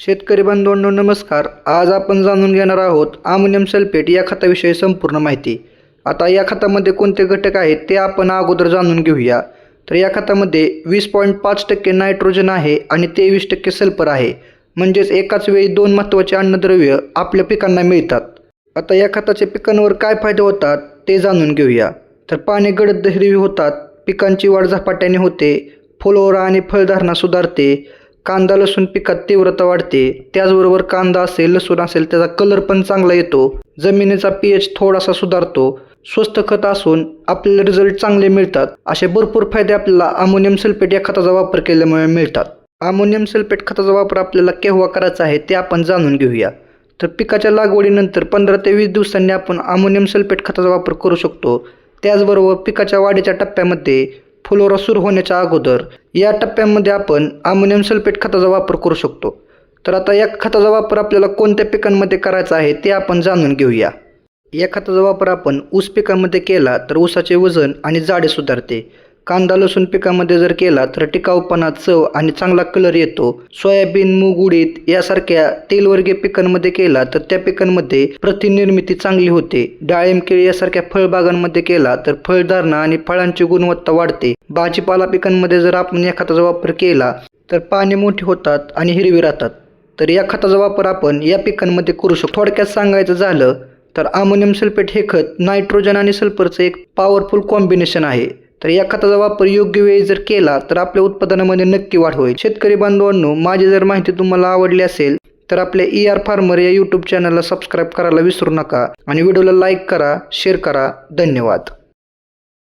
शेतकरी बांधवांनो नमस्कार. आज आपण जाणून घेणार आहोत अमोनियम सल्फेट या खताविषयी संपूर्ण माहिती. आता या खतामध्ये कोणते घटक आहेत ते आपण अगोदर जाणून घेऊया. तर या खतामध्ये वीस पॉईंट पाच टक्के नायट्रोजन आहे आणि तेवीस टक्के सल्फर आहे. म्हणजेच एकाच वेळी दोन महत्त्वाचे अन्नद्रव्य आपल्या पिकांना मिळतात. आता या खताचे पिकांवर काय फायदे होतात ते जाणून घेऊया. तर पाने गडद हिरवी होतात पिकांची वाढ झपाट्याने होते फुलोरा आणि फळधारणा सुधारते कांदा लसूण पिकात तीव्रता वाढते त्याचबरोबर कांदा असेल लसूण असेल त्याचा कलर पण चांगला येतो. जमिनीचा पी एच थोडासा सुधारतो. स्वस्त खत असून आपल्याला रिझल्ट चांगले मिळतात. असे भरपूर फायदे आपल्याला अमोनियम सल्फेट या खताचा वापर केल्यामुळे मिळतात. अमोनियम सल्फेट खताचा वापर आपल्याला केव्हा करायचा आहे ते आपण जाणून घेऊया. तर पिकाच्या लागवडीनंतर पंधरा ते वीस दिवसांनी आपण अमोनियम सल्फेट खताचा वापर करू शकतो. त्याचबरोबर पिकाच्या वाढीच्या टप्प्यामध्ये फुलोरा सुरू होण्याच्या अगोदर या टप्प्यामध्ये आपण अमोनियम सल्फेट खताचा वापर करू शकतो. तर आता या खताचा वापर आपल्याला कोणत्या पिकांमध्ये करायचा आहे ते आपण जाणून घेऊया. या खताचा वापर आपण ऊस पिकांमध्ये केला तर ऊसाचे वजन आणि जाडे सुधारते. कांदा लसूण पिकामध्ये जर केला तर टिकाऊपणा चव आणि चांगला कलर येतो. सोयाबीन मूग उडीद यासारख्या तेलवर्गीय पिकांमध्ये केला तर त्या पिकांमध्ये प्रतिनिर्मिती चांगली होते. डाळिंब केळी यासारख्या फळबागांमध्ये केला तर फळधारणा आणि फळांची गुणवत्ता वाढते. भाजीपाला पिकांमध्ये जर आपण या खताचा वापर केला तर पाने मोठी होतात आणि हिरवी राहतात. तर या खताचा वापर आपण या पिकांमध्ये करू शकतो. थोडक्यात सांगायचं झालं तर अमोनियम सल्फेट हे खत नायट्रोजन आणि सल्फरचं एक पॉवरफुल कॉम्बिनेशन आहे. तर या खताचा वापर योग्य वेळी जर केला तर आपल्या उत्पादनामध्ये नक्की वाढ होईल. शेतकरी बांधवांनो माझी जर माहिती तुम्हाला आवडली असेल तर आपल्या ई आर फार्मर या यूट्यूब चॅनलला सबस्क्राईब करायला विसरू नका. आणि व्हिडिओला लाईक करा शेअर करा. धन्यवाद.